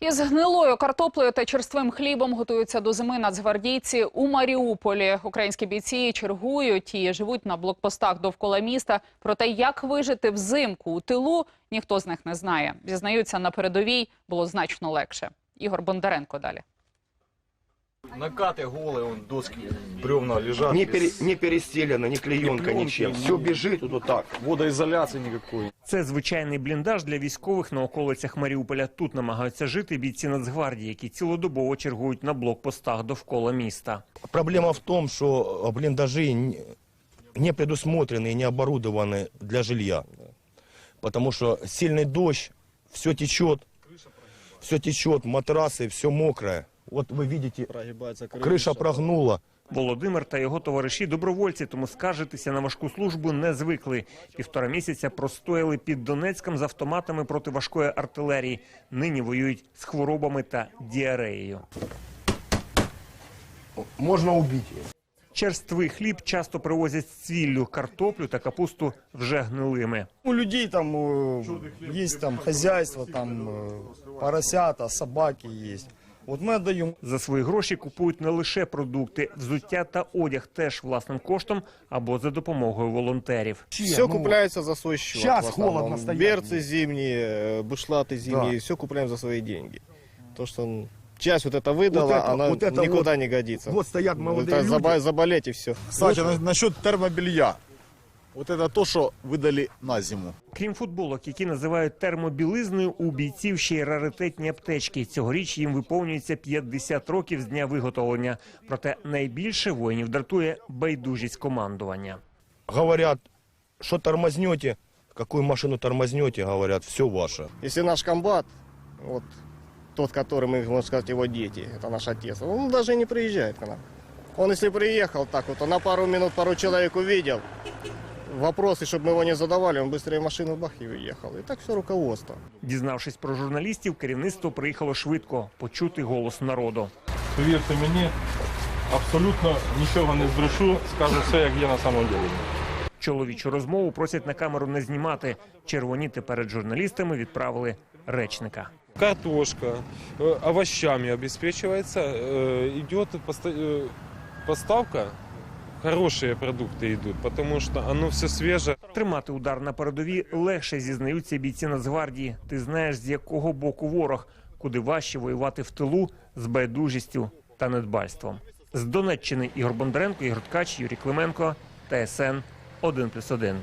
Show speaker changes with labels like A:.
A: Із гнилою картоплею та черствим хлібом готуються до зими нацгвардійці у Маріуполі. Українські бійці чергують і живуть на блокпостах довкола міста. Проте, як вижити взимку у тилу, ніхто з них не знає. Зізнаються, на передовій було значно легше. Ігор Бондаренко далі.
B: Накаты голые, вон доски, бревна лежат.
C: Не,
B: без
C: пере, не перестелено, ни клеенка,
B: пленки,
C: ничем.
B: ни-
C: Все бежит вот так.
B: Водоизоляции никакой.
D: Це звичайний бліндаж для військових на околицях Маріуполя. Тут намагаються жити бійці Нацгвардії, які цілодобово чергують на блокпостах довкола міста.
C: Проблема в том, что блиндажи не- не предусмотрены и не оборудованы для жилья. Потому что сильный дождь, все течет, все течет, матрасы, все мокрое. Вот вы видите,
B: Прогибается
C: крыша прогнула.
D: Володимир та його товариші добровольці, тому скаржитися на важку службу не звикли. Півтора місяця простояли під Донецьком з автоматами проти важкої артилерії. Нині воюють з хворобами та діареєю.
C: Можно убить ее.
D: Черствий хліб часто привозять з цвіллю, картоплю та капусту вже гнилими.
E: У людей там э, есть там хозяйство, там э, поросята, собаки есть. Вот мы отдаем.
D: За свої гроші купують не лише продукти, взуття та одяг теж власним коштом або за допомогою волонтерів.
E: Все купляется за свой счет.
C: щас
E: в основном.
C: холодно стоять.
E: Берцы зимние, э, бушлаты зимние,
C: Да.
E: все купляем за свои деньги. То, что м, часть вот это выдала,
C: Вот это-
E: она
C: вот это
E: никуда
C: вот-
E: не годится.
C: Вот стоят молодые
E: Это
C: люди.
E: заба- заболеть и все.
F: Кстати, на- насчет термобелья. Вот это то, что выдали на зиму.
D: Крім футболок, які називають термобілизною, у бійців ще й раритетні аптечки. Цьогоріч їм виповнюється 50 років з дня виготовлення. Проте найбільше воїнів дратує байдужість командування.
C: Говорят, что тормознете, какую машину тормознете, говорят, все ваше.
E: Если наш комбат, вот тот, который мы, можно сказать, его дети, это наш отец, он даже и не приезжает к нам. Он если приехал так вот, он на пару минут пару человек увидел, вопросы, чтобы мы его не задавали, он быстрее в машину бах и уехал. И так все руководство.
D: Дізнавшись про журналістів, керівництво приїхало швидко почути голос народу.
G: Повірте мені, абсолютно нічого не збрешу, скажу все, як є на самом деле.
D: Чоловічу розмову просять на камеру не знімати. Червоніти перед журналістами відправили речника.
G: Картошка э, овощами обеспечивается, э, идет поста- э, поставка, хорошие продукти йдуть, тому що воно все свіже.
D: Тримати удар на передовій легше зізнаються бійці Нацгвардії. Ти знаєш, з якого боку ворог, куди важче воювати в тилу з байдужістю та недбальством. З Донеччини Ігор Бондаренко, Ігор Ткач, Юрій Клименко, ТСН 1+,1.